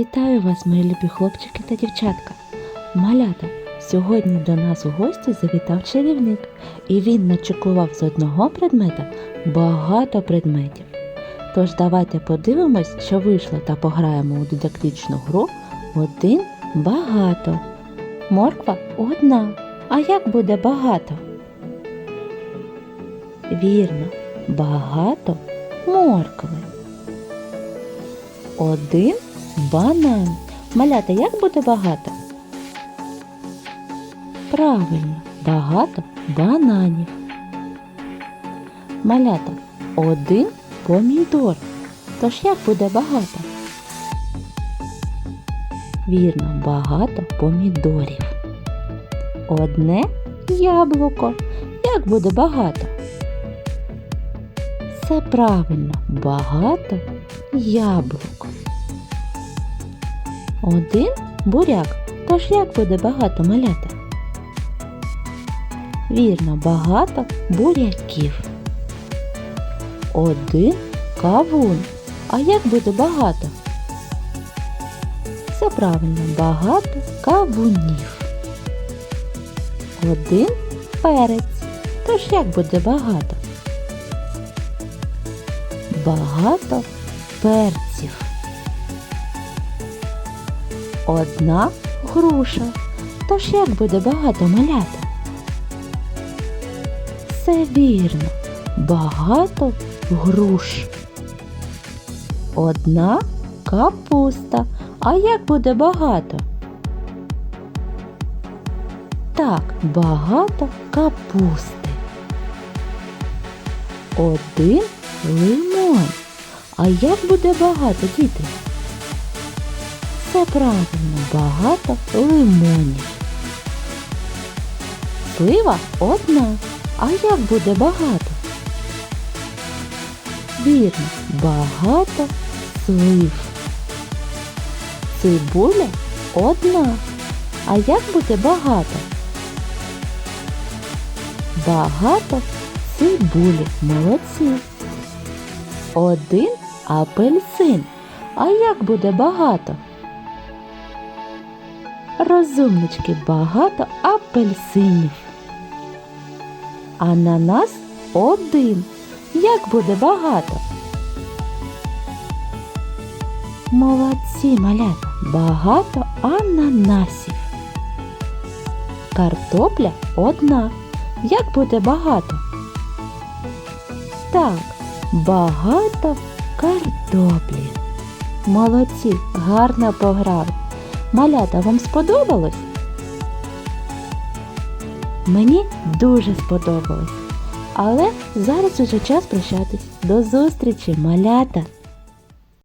Вітаю вас, мої любі хлопчики та дівчатка. Малята, сьогодні до нас у гості завітав чарівник, і він начекував з одного предмета багато предметів. Тож давайте подивимось, що вийшло та пограємо у дидактичну гру один багато. Морква одна. А як буде багато? Вірно, багато моркви. Один банан. Малята, як буде багато? Правильно, багато бананів. Малята, один помідор. Тож як буде багато? Вірно, багато помідорів. Одне яблуко. Як буде багато? Все правильно, багато яблук. Один буряк. Тож як буде багато малята? Вірно, багато буряків. Один кавун. А як буде багато? Все правильно, багато кавунів. Один перець. Тож як буде багато? Багато перців. Одна груша. Тож як буде багато малята? Все вірно, багато груш. Одна капуста. А як буде багато? Так, багато капусти. Один лимон. А як буде багато, діти? Все правильно, багато лимонів. Слива одна. А як буде багато? Вірно, багато слив. Цибуля одна. А як буде багато? Багато цибулі. Молодці. Один апельсин. А як буде багато? Розумнички, багато апельсинів. Ананас один. Як буде багато? Молодці, малята, багато ананасів. Картопля одна. Як буде багато? Так, багато картоплі. Молодці, гарно пограли. Малята, вам сподобалось? Мені дуже сподобалось. Але зараз уже час прощатись. До зустрічі, малята!